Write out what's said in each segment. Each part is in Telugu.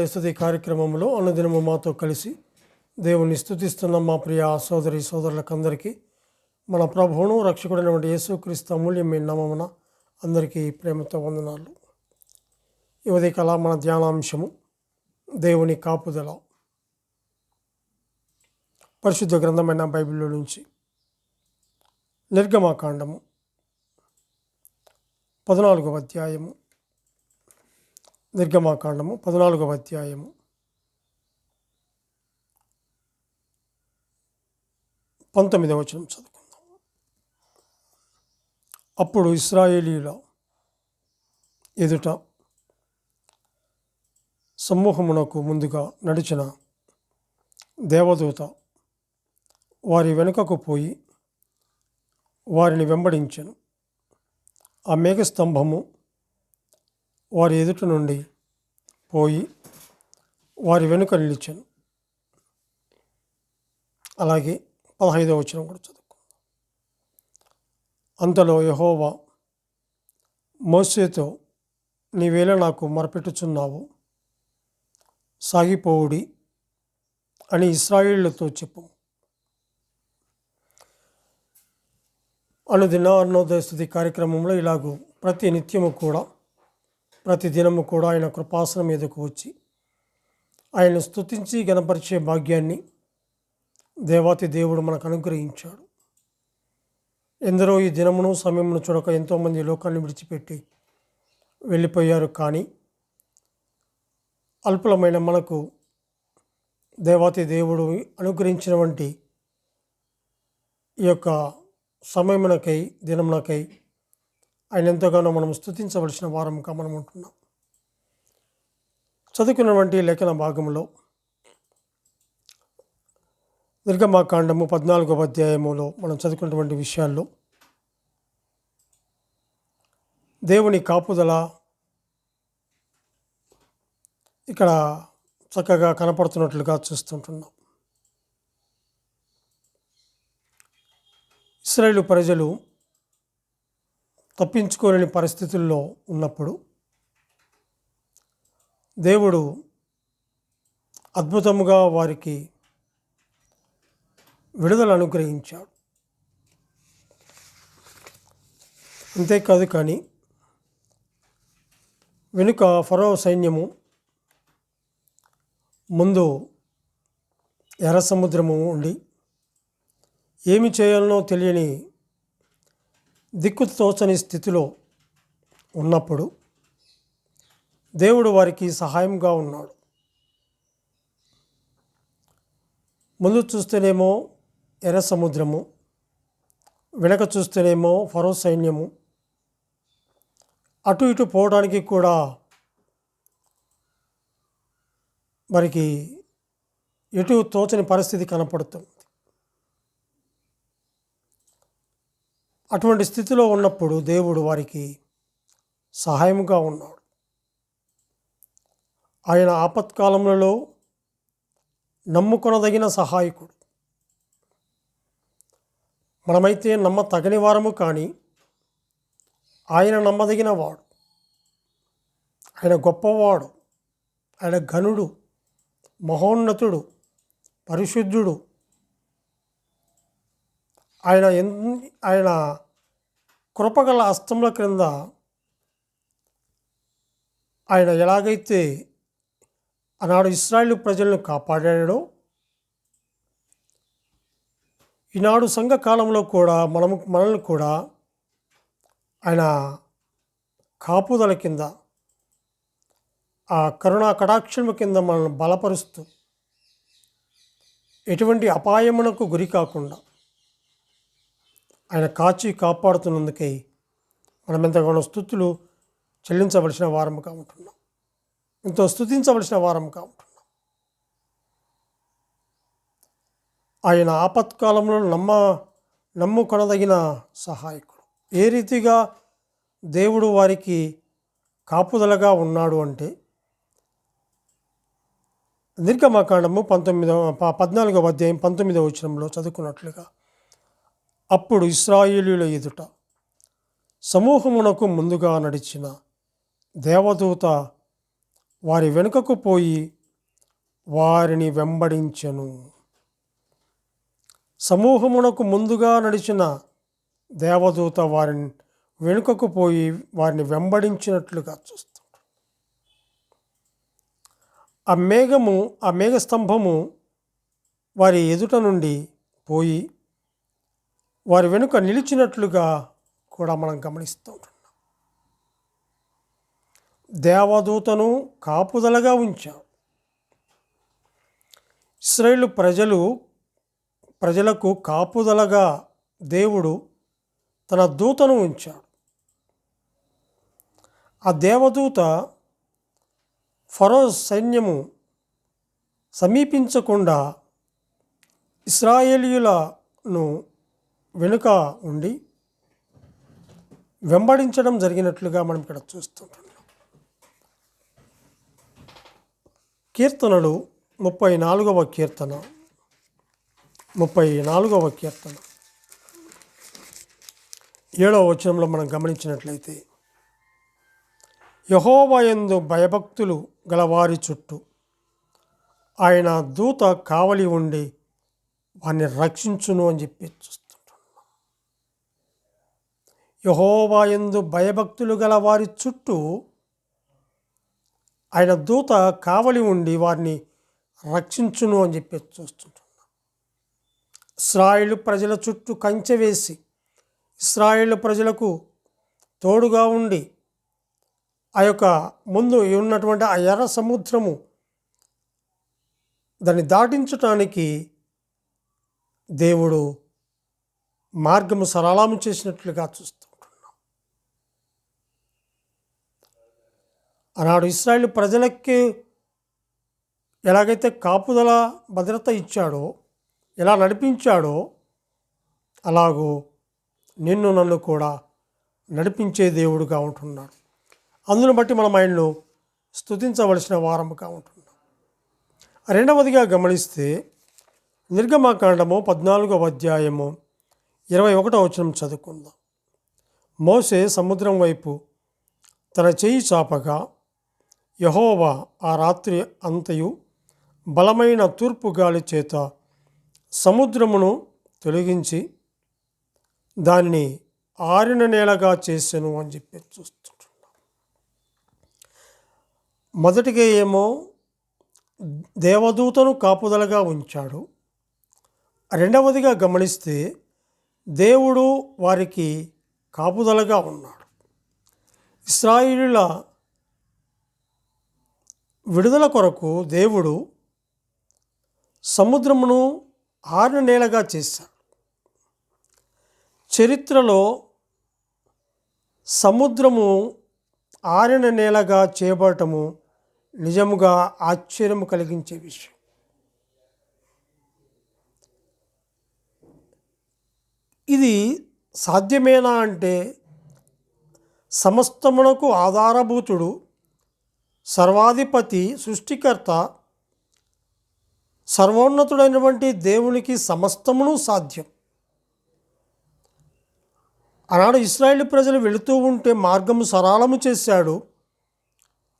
అరుణోదయ స్థుతి కార్యక్రమంలో అనుదినము మాతో కలిసి దేవుని స్థుతిస్తున్న మా ప్రియ సోదరి సోదరులకందరికీ మన ప్రభువును రక్షకుడైనటువంటి యేసుక్రీస్తు అమూల్యమైన నామమున అందరికీ ప్రేమతో వందనాలు. ఈ కళ మన ధ్యానాంశము దేవుని కాపుదల. పరిశుద్ధ గ్రంథమైన బైబిల్లో నుంచి నిర్గమాకాండము పద్నాలుగవ అధ్యాయము. నిర్గమాకాండము పద్నాలుగవ అధ్యాయము. పంతొమ్మిదవ వచనం చదువుకుందాం. అప్పుడు ఇస్రాయేలీల ఎదుట సమూహమునకు ముందుగా నడిచిన దేవదూత వారి వెనుకకు పోయి వారిని వెంబడించను. ఆ మేఘస్తంభము వారి ఎదుట నుండి పోయి వారి వెనుక నిలిచాను. అలాగే పదహైదవ వచనం కూడా చదువుకుందాం. అంతలో యహోవా మోసేతో నీవేళ నాకు మరపెట్టుచున్నావు సాగిపోవుడి అని ఇస్రాయిళ్ళతో చెప్పు. అనుదిన అన్నోదయ స్థుతి కార్యక్రమంలో ఇలాగూ ప్రతి నిత్యము కూడా ప్రతి దినము కూడా ఆయన కృపాసనం మీదకు వచ్చి ఆయన స్తుతించి గణపరిచే భాగ్యాన్ని దేవాతి దేవుడు మనకు అనుగ్రహించాడు. ఎందరో ఈ దినమును సమయమును చూడక ఎంతోమంది లోకాన్ని విడిచిపెట్టి వెళ్ళిపోయారు కానీ అల్పులమైన మనకు దేవాతి దేవుడు అనుగ్రహించినటువంటి ఈ యొక్క సమయమునకై దినమునకై ఆయన ఎంతగానో మనం స్థుతించవలసిన వారంగా మనం ఉంటున్నాం. చదువుకున్నటువంటి లేఖన భాగంలో నిర్గమాకాండము పద్నాలుగవ అధ్యాయములో మనం చదువుకున్నటువంటి విషయాల్లో దేవుని కాపుదల ఇక్కడ చక్కగా కనపడుతున్నట్లుగా చూస్తుంటున్నాం. ఇస్రాయేల్ ప్రజలు తప్పించుకోలేని పరిస్థితుల్లో ఉన్నప్పుడు దేవుడు అద్భుతముగా వారికి విడుదల అనుగ్రహించాడు. అంతేకాదు కానీ వెనుక ఫరో సైన్యము ముందు ఎర్ర సముద్రము ఉండి ఏమి చేయాలనో తెలియని దిక్కు తోచని స్థితిలో ఉన్నప్పుడు దేవుడు వారికి సహాయంగా ఉన్నాడు. ముందు చూస్తేనేమో ఎర్ర సముద్రము వెనక చూస్తేనేమో ఫరో సైన్యము అటు ఇటు పోవడానికి కూడా వారికి ఎటు తోచని పరిస్థితి కనపడుతుంది. అటువంటి స్థితిలో ఉన్నప్పుడు దేవుడు వారికి సహాయముగా ఉన్నాడు. ఆయన ఆపత్కాలములలో నమ్ముకొనదగిన సహాయకుడు. మనమైతే నమ్మ తగని వారము కానీ ఆయన నమ్మదగిన వాడు. ఆయన గొప్పవాడు. ఆయన ఘనుడు మహోన్నతుడు పరిశుద్ధుడు ఆయన ఎన్ ఆయన కృపగల అస్తముల క్రింద ఆయన ఎలాగైతే ఆనాడు ఇస్రాయేల్ ప్రజలను కాపాడాడో ఈనాడు సంఘకాలంలో కూడా మనము మనల్ని కూడా ఆయన కాపుదల కింద ఆ కరుణా కటాక్షము కింద మనల్ని బలపరుస్తూ ఎటువంటి అపాయమునకు గురి కాకుండా ఆయన కాచి కాపాడుతున్నందుకై మనం ఎంతగానో స్థుతులు చెల్లించవలసిన వారముగా ఉంటున్నాం. ఎంతో స్థుతించవలసిన వారముగా ఉంటున్నాం. ఆయన ఆపత్కాలంలో నమ్మ నమ్ముకొనదగిన సహాయకుడు. ఏ రీతిగా దేవుడు వారికి కాపుదలగా ఉన్నాడు అంటే నిర్గమాకాండము పంతొమ్మిదవ పద్నాలుగవ అధ్యాయం పంతొమ్మిదవ వచనంలో చదువుకున్నట్లుగా అప్పుడు ఇస్రాయేలీల ఎదుట సమూహమునకు ముందుగా నడిచిన దేవదూత వారి వెనుకకు పోయి వారిని వెంబడించెను. సమూహమునకు ముందుగా నడిచిన దేవదూత వారిని వెనుకకు పోయి వారిని వెంబడించినట్లుగా చూస్తాడు. ఆ మేఘము ఆ మేఘస్తంభము వారి ఎదుట నుండి పోయి వారి వెనుక నిలిచినట్లుగా కూడా మనం గమనిస్తూ ఉంటున్నాం. దేవదూతను కాపుదలగా ఉంచాం. ఇస్రాయేల్ ప్రజలు ప్రజలకు కాపుదలగా దేవుడు తన దూతను ఉంచాడు. ఆ దేవదూత ఫరో సైన్యము సమీపించకుండా ఇస్రాయేలీయులను వెనుక ఉండి వెంబడించడం జరిగినట్లుగా మనం ఇక్కడ చూస్తుంటున్నాం కీర్తనలు ముప్పై నాలుగవ కీర్తన ముప్పై నాలుగవ కీర్తన. ఏడవ వచనంలో మనం గమనించినట్లయితే యహోవయందు భయభక్తులు గలవారి చుట్టూ ఆయన దూత కావలి ఉండి వారిని రక్షించును అని చెప్పి చూస్తాం. యహోవాయందు భయభక్తులు గల వారి చుట్టూ ఆయన దూత కావలి ఉండి వారిని రక్షించును అని చెప్పి చూస్తుంటున్నాం. ఇస్రాయిల్ ప్రజల చుట్టూ కంచె వేసి ఇస్రాయిల్ ప్రజలకు తోడుగా ఉండి ఆ యొక్క ముందు ఉన్నటువంటి ఆ ఎర్ర సముద్రము దాన్ని దాటించటానికి దేవుడు మార్గము సరళము చేసినట్లుగా చూస్తాం ఆనాడు ఇస్రాయేల్ ప్రజలకి ఎలాగైతే కాపుదల భద్రత ఇచ్చాడో ఎలా నడిపించాడో అలాగూ నిన్ను నన్ను కూడా నడిపించే దేవుడుగా ఉంటున్నాడు. అందును బట్టి మనం ఆయన్ను స్తుతించవలసిన వారముగా ఉంటున్నాం. రెండవదిగా గమనిస్తే నిర్గమాకాండము పద్నాలుగవ అధ్యాయము ఇరవై ఒకటో వచనం చదువుకుందాం. మోసే సముద్రం వైపు తన చేయి చాపగా యహోవా ఆ రాత్రి అంతయు బలమైన తూర్పు గాలి చేత సముద్రమును తొలగించి దానిని ఆరిన నేలగా చేశాను అని చెప్పి చూస్తుంటున్నాం. మొదటిగా ఏమో దేవదూతను కాపుదలగా ఉంచాడు. రెండవదిగా గమనిస్తే దేవుడు వారికి కాపుదలగా ఉన్నాడు. ఇస్రాయిలుల విడుదల కొరకు దేవుడు సముద్రమును ఆరిన నేలగా చేశాడు. చరిత్రలో సముద్రము ఆరిన నేలగా చేయబడటము నిజముగా ఆశ్చర్యము కలిగించే విషయం. ఇది సాధ్యమేనా అంటే సమస్తమునకు ఆధారభూతుడు సర్వాధిపతి సృష్టికర్త సర్వోన్నతుడైనటువంటి దేవునికి సమస్తమును సాధ్యం. ఆనాడు ఇస్రాయేల్ ప్రజలు వెళుతూ ఉంటే మార్గము సరళము చేశాడు.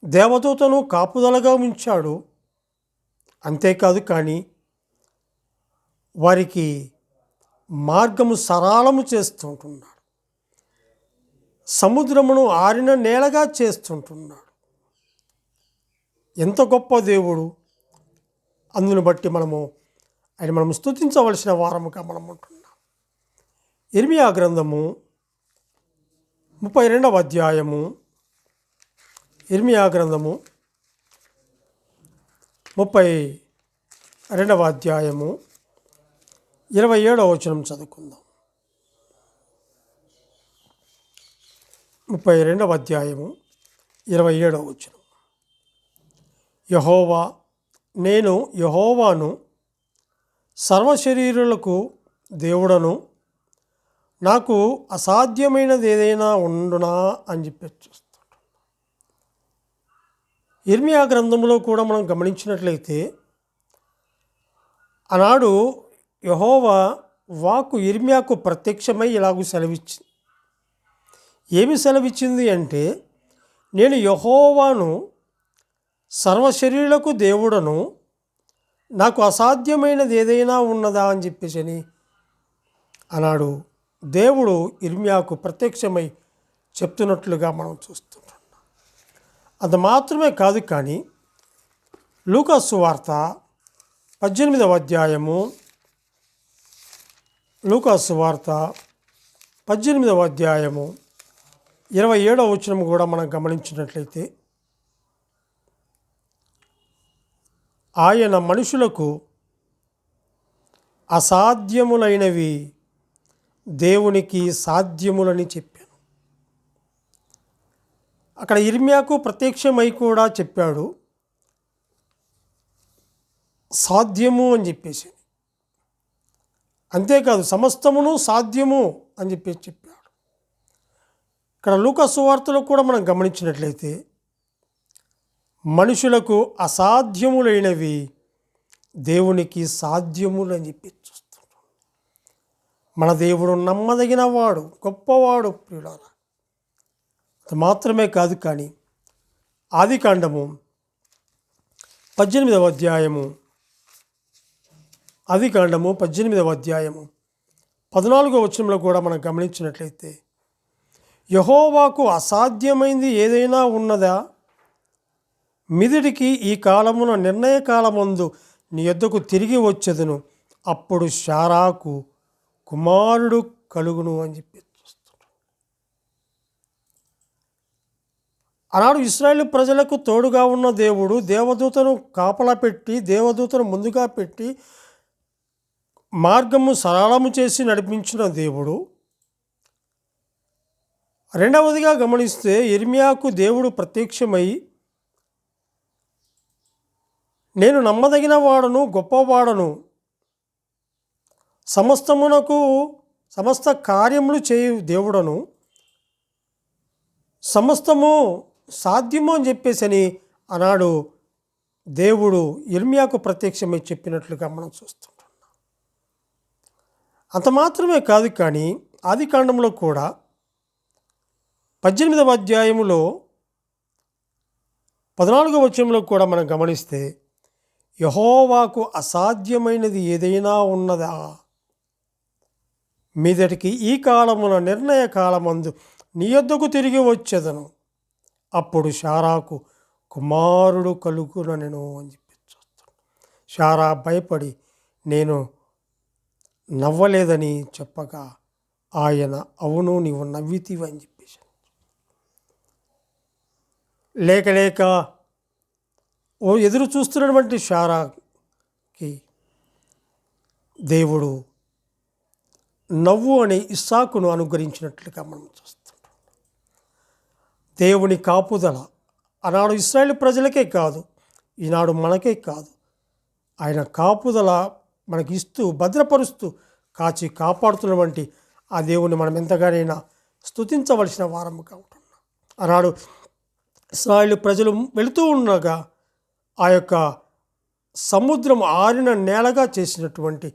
దేవదూతను కాపుదలగా ఉంచాడు. అంతేకాదు కానీ వారికి మార్గము సరళము చేస్తుంటున్నాడు. సముద్రమును ఆరిన నేలగా చేస్తుంటున్నాడు. ఎంత గొప్ప దేవుడు. అందును బట్టి మనము ఆయన మనం స్తుతించవలసిన వారముగా మనం ఉంటున్నాం. ఇర్మియా గ్రంథము ముప్పై రెండవ అధ్యాయము. ఇర్మియా గ్రంథము ముప్పై రెండవ అధ్యాయము ఇరవై ఏడవ వచనం చదువుకుందాం. ముప్పై రెండవ అధ్యాయము ఇరవై ఏడవ వచనం. యహోవా నేను యహోవాను సర్వశరీరులకు దేవుడను నాకు అసాధ్యమైనది ఏదైనా ఉండునా అని చెప్పి చూస్తాడు ఇర్మియా గ్రంథంలో కూడా మనం గమనించినట్లయితే ఆనాడు యహోవా వాకు ఇర్మియాకు ప్రత్యక్షమై ఇలాగూ సెలవిచ్చింది. ఏమి సెలవిచ్చింది అంటే నేను యహోవాను సర్వశరీరులకు దేవుడను నాకు అసాధ్యమైనది ఏదైనా ఉన్నదా అని చెప్పేసి అని అన్నాడు. దేవుడు ఇర్మియాకు ప్రత్యక్షమై చెప్తున్నట్లుగా మనం చూస్తుంటున్నాం అది మాత్రమే కాదు కానీ లూకాసు వార్త పద్దెనిమిదవ అధ్యాయము లూకాసు వార్త పద్దెనిమిదవ అధ్యాయము ఇరవై ఏడవ వచనం కూడా మనం గమనించినట్లయితే ఆయన మనుషులకు అసాధ్యములైనవి దేవునికి సాధ్యములని చెప్పాను. అక్కడ ఇర్మియాకు ప్రత్యక్షమై కూడా చెప్పాడు. సాధ్యము అని చెప్పేసి. అంతేకాదు సమస్తమును సాధ్యము అని చెప్పేసి చెప్పాడు. ఇక్కడ లూక సువార్తలో కూడా మనం గమనించినట్లయితే మనుషులకు అసాధ్యములైనవి దేవునికి సాధ్యములు అని చెప్పి చూస్తున్నాడు మన దేవుడు నమ్మదగిన వాడు గొప్పవాడు ప్రియులారా. అది మాత్రమే కాదు కానీ ఆది కాండము పద్దెనిమిదవ అధ్యాయము ఆది కాండము పద్దెనిమిదవ అధ్యాయము పద్నాలుగో వచనంలో కూడా మనం గమనించినట్లయితే యహోవాకు అసాధ్యమైంది ఏదైనా ఉన్నదా? మిదుడికి ఈ కాలమున నిర్ణయ కాలమందు నీ యొద్దకు తిరిగి వచ్చేదను. అప్పుడు శారాకు కుమారుడు కలుగును అని చెప్పి ఆనాడు ఇస్రాయేల్ ప్రజలకు తోడుగా ఉన్న దేవుడు దేవదూతను కాపలా పెట్టి దేవదూతను ముందుగా పెట్టి మార్గము సరళము చేసి నడిపించిన దేవుడు. రెండవదిగా గమనిస్తే ఇర్మియాకు దేవుడు ప్రత్యక్షమై నేను నమ్మదగిన వాడను గొప్పవాడను. సమస్తమునకు సమస్త కార్యములు చేయు దేవుడను. సమస్తము సాధ్యము అని చెప్పేసి అని అన్నాడు దేవుడు ఇర్మియాకు ప్రత్యక్షమై చెప్పినట్లుగా మనం చూస్తుంటున్నాం. అంత మాత్రమే కాదు కానీ ఆది కాండంలో కూడా పద్దెనిమిదవ అధ్యాయములో పద్నాలుగో వచ్చంలో కూడా మనం గమనిస్తే యహోవాకు అసాధ్యమైనది ఏదైనా ఉన్నదా? మీదటికి ఈ కాలమున నిర్ణయ కాలమందు నీ యొద్దకు తిరిగి వచ్చేదను. అప్పుడు షారాకు కుమారుడు కలుగునను అని చెప్పి షారా భయపడి నేను నవ్వలేదని చెప్పగా ఆయన అవును నీవు నవ్వితివి అని చెప్పేసి లేక లేక ఓ ఎదురు చూస్తున్నటువంటి షారాకి దేవుడు నవ్వు అనే ఇస్సాకును అనుగ్రహించినట్లుగా మనం చూస్తుంటాం. దేవుని కాపుదల ఆనాడు ఇస్రాయేల్ ప్రజలకే కాదు ఈనాడు మనకే కాదు. ఆయన కాపుదల మనకి ఇస్తూ భద్రపరుస్తూ కాచి కాపాడుతున్నటువంటి ఆ దేవుని మనం ఎంతగానైనా స్తుతించవలసిన వారముగా ఉంటున్నాం. ఆనాడు ఇస్రాయేల్ ప్రజలు వెళుతూ ఉండగా ఆ యొక్క సముద్రం ఆరిన నేలగా చేసినటువంటి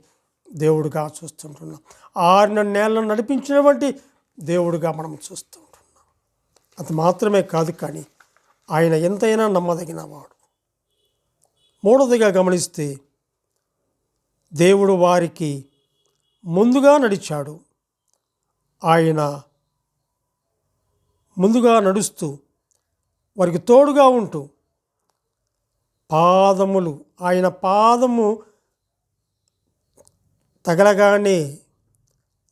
దేవుడుగా చూస్తుంటున్నాం. ఆరిన నేలను నడిపించినటువంటి దేవుడుగా మనం చూస్తుంటున్నాం. అది మాత్రమే కాదు కానీ ఆయన ఎంతైనా నమ్మదగిన వాడు. మూడవదిగా గమనిస్తే దేవుడు వారికి ముందుగా నడిచాడు. ఆయన ముందుగా నడుస్తూ వారికి తోడుగా ఉంటూ పాదములు. ఆయన పాదము తగలగానే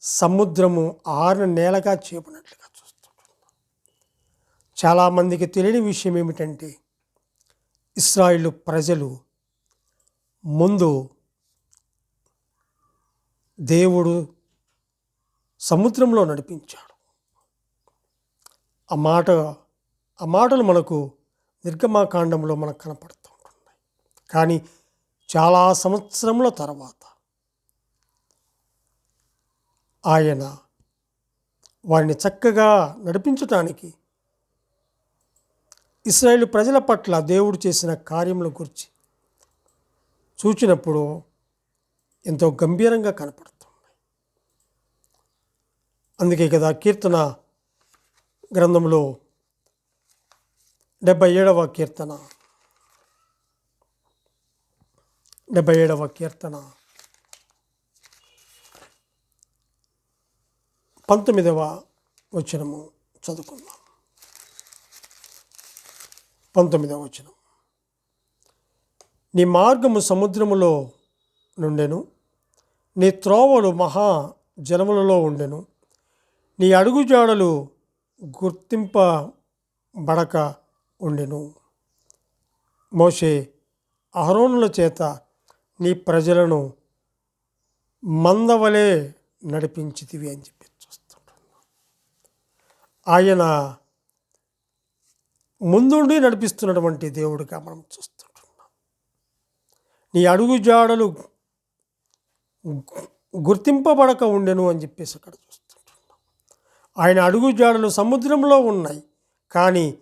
సముద్రము ఆరు నేలగా చేపనట్లుగా చూస్తున్నాం చాలామందికి తెలియని విషయం ఏమిటంటే ఇస్రాయిల్ ప్రజలు ముందు దేవుడు సముద్రంలో నడిపించాడు. ఆ మాట ఆ మాటలు మనకు నిర్గమాకాండంలో మనకు కనపడుతుంది కానీ చాలా సంవత్సరముల తర్వాత ఆయన వారిని చక్కగా నడిపించటానికి ఇస్రాయేల్ ప్రజల పట్ల దేవుడు చేసిన కార్యముల గురించి చూచినప్పుడు ఎంతో గంభీరంగా కనపడుతున్నాయి అందుకే కదా కీర్తన గ్రంథంలో డెబ్బై ఏడవ కీర్తన డెబ్బై ఏడవ కీర్తన. పంతొమ్మిదవ వచనము చదువుకుందాం. పంతొమ్మిదవ వచనం. నీ మార్గము సముద్రములో నుండెను నీ త్రోవలు మహా జలములలో ఉండెను నీ అడుగుజాడలు గుర్తింపబడక ఉండెను. మోషే అహరోనుల చేత నీ ప్రజలను మందవలే నడిపించితివి అని చెప్పి చూస్తుంటున్నాం. ఆయన ముందుండి నడిపిస్తున్నటువంటి దేవుడిగా మనం చూస్తుంటున్నాం. నీ అడుగు జాడలు గుర్తింపబడక ఉండెను అని చెప్పేసి అక్కడ చూస్తుంటున్నాం. ఆయన అడుగు జాడలు సముద్రంలో ఉన్నాయి కానీ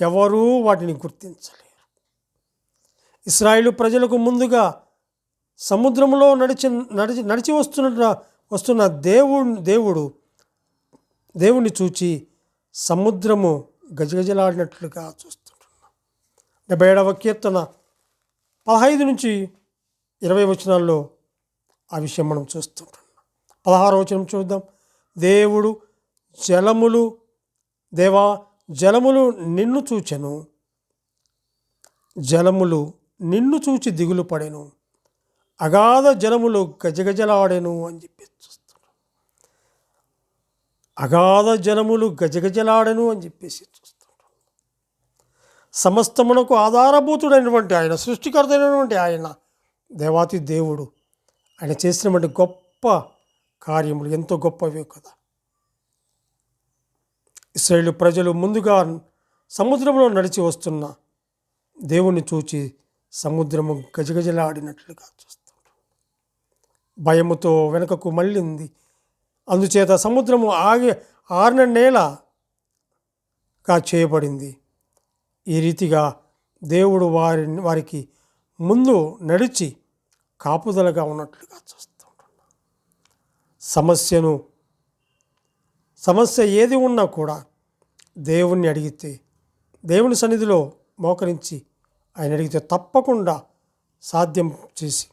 ఎవరూ వాటిని గుర్తించలేరు. ఇస్రాయిలు ప్రజలకు ముందుగా సముద్రంలో నడిచి నడిచి నడిచి వస్తున్న వస్తున్న దేవుడు దేవుడు దేవుణ్ణి చూచి సముద్రము గజగజలాడినట్లుగా చూస్తుంటున్నాం. డెబ్బై ఏడవ కీర్తన పదహైదు నుంచి ఇరవై వచనాల్లో ఆ విషయం మనం చూస్తుంటున్నాం. పదహారు వచనం చూద్దాం. దేవుడు జలములు దేవా జలములు నిన్ను చూచెను. జలములు నిన్ను చూచి దిగులు పడెను. అగాధ జలములు గజగజలాడెను అని చెప్పి చూస్తున్నాడు. అగాధ జలములు గజగజలాడెను అని చెప్పేసి చూస్తున్నాడు. సమస్తమునకు ఆధారభూతుడైనటువంటి ఆయన సృష్టికర్త అయినటువంటి ఆయన దేవాతి దేవుడు. ఆయన చేసినటువంటి గొప్ప కార్యములు ఎంతో గొప్పవి కదా. ఇస్రాయేల్ ప్రజలు ముందుగా సముద్రంలో నడిచి వస్తున్న దేవుణ్ణి చూచి సముద్రము గజగజలాడినట్లుగా చూస్తుంటాం భయముతో వెనుకకు మళ్ళింది. అందుచేత సముద్రము ఆగి ఆరిన నేలగా చేయబడింది. ఈ రీతిగా దేవుడు వారి వారికి ముందు నడిచి కాపుదలగా ఉన్నట్లుగా చూస్తూ సమస్యను సమస్య ఏది ఉన్నా కూడా దేవుణ్ణి అడిగితే దేవుని సన్నిధిలో మోకరించి ఆయన అడిగితే తప్పకుండా సాధ్యం చేసి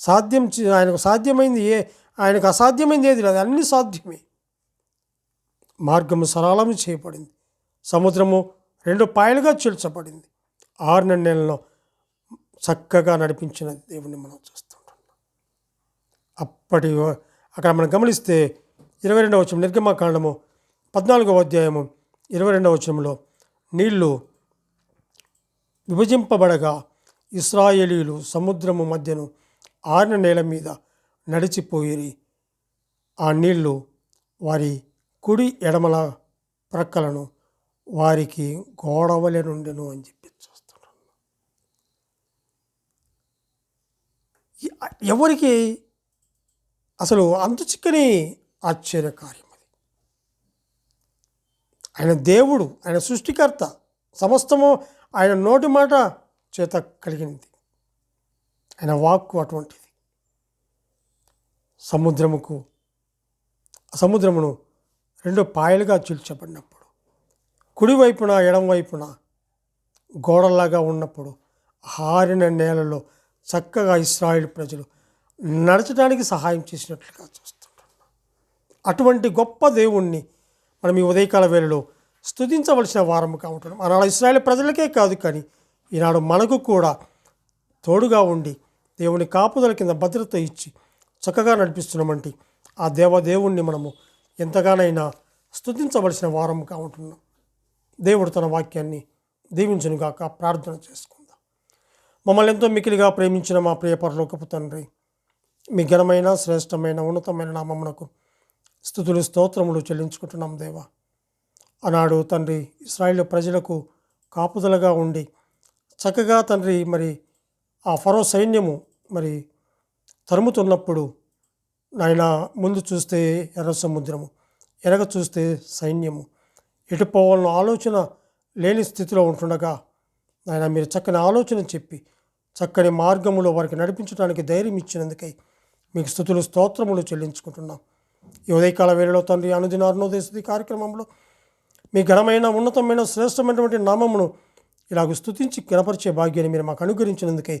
సాధ్యం చే- ఆయనకు సాధ్యమైంది ఏ ఆయనకు అసాధ్యమైంది ఏది లేదు. అన్ని సాధ్యమే. మార్గము సరళము చేయబడింది. సముద్రము రెండు పాయలుగా చీల్చబడింది. ఆరు నెలలో చక్కగా నడిపించిన దేవుని మనం చూస్తుంటున్నాం. అప్పటి అక్కడ మనం గమనిస్తే ఇరవై రెండవ వచనం నిర్గమకాండము పద్నాలుగవ అధ్యాయము ఇరవై రెండవ వచనంలో నీళ్ళు విభజింపబడగా ఇస్రాయేలీలు సముద్రము మధ్యను ఆరిన నేల మీద నడిచిపోయిరి. ఆ నీళ్ళు వారి కుడి ఎడమల ప్రక్కలను వారికి గోడవలె నుండెను అని చెప్పి చూస్తున్నాను. ఎవరికి అసలు అంతు చిక్కని ఆశ్చర్యకార్యం అది. ఆయన దేవుడు ఆయన సృష్టికర్త సమస్తము ఆయన నోటి మాట చేత కలిగింది. ఆయన వాక్కు అటువంటిది. సముద్రముకు సముద్రమును రెండు పాయలుగా చీల్చబడినప్పుడు కుడివైపున ఎడంవైపున గోడలాగా ఉన్నప్పుడు హారిన నేలలో చక్కగా ఇస్రాయిల్ ప్రజలు నడచడానికి సహాయం చేసినట్లుగా చూస్తుంటాం అటువంటి గొప్ప దేవుణ్ణి మనం ఈ ఉదయకాల వేళలో స్తుతించవలసిన వారముగా కావటం. ఆనాడు ఇస్రాయల్ ప్రజలకే కాదు కానీ ఈనాడు మనకు కూడా తోడుగా ఉండి దేవుని కాపుదల కింద భద్రత ఇచ్చి చక్కగా నడిపిస్తున్నామంటే ఆ దేవదేవుణ్ణి మనము ఎంతగానైనా స్తుతించవలసిన వారముగా ఉంటున్నాం. దేవుడు తన వాక్యాన్ని దీవించునుగాక ప్రార్థన చేసుకుందాం. మమ్మల్ని ఎంతో మికిలిగా ప్రేమించిన మా ప్రియ పరలోకపు తండ్రి మీ ఘనమైన శ్రేష్టమైన ఉన్నతమైన నామమునకు స్థుతులు స్తోత్రములు చెల్లించుకుంటున్నాం దేవా. ఆనాడు తండ్రి ఇస్రాయిల్ ప్రజలకు కాపుదలగా ఉండి చక్కగా తండ్రి మరి ఆ ఫరో సైన్యము మరి తరుముతున్నప్పుడు నాయన ముందు చూస్తే ఎర్ర సముద్రము ఎరగ చూస్తే సైన్యము. ఎటు పోవాలన్న ఆలోచన లేని స్థితిలో ఉంటుండగా నాయన మీరు చక్కని ఆలోచన చెప్పి చక్కని మార్గములో వారికి నడిపించడానికి ధైర్యం ఇచ్చినందుకై మీకు స్థుతులు స్తోత్రములు చెల్లించుకుంటున్నాం. ఈ ఉదయకాల వేళలో తండ్రి అనుదిన అరుణోదయ కార్యక్రమంలో మీ ఘనమైన ఉన్నతమైన శ్రేష్టమైనటువంటి నామమును ఇలాగ స్థుతించి గణపరిచే భాగ్యాన్ని మీరు మాకు అనుగ్రహించినందుకై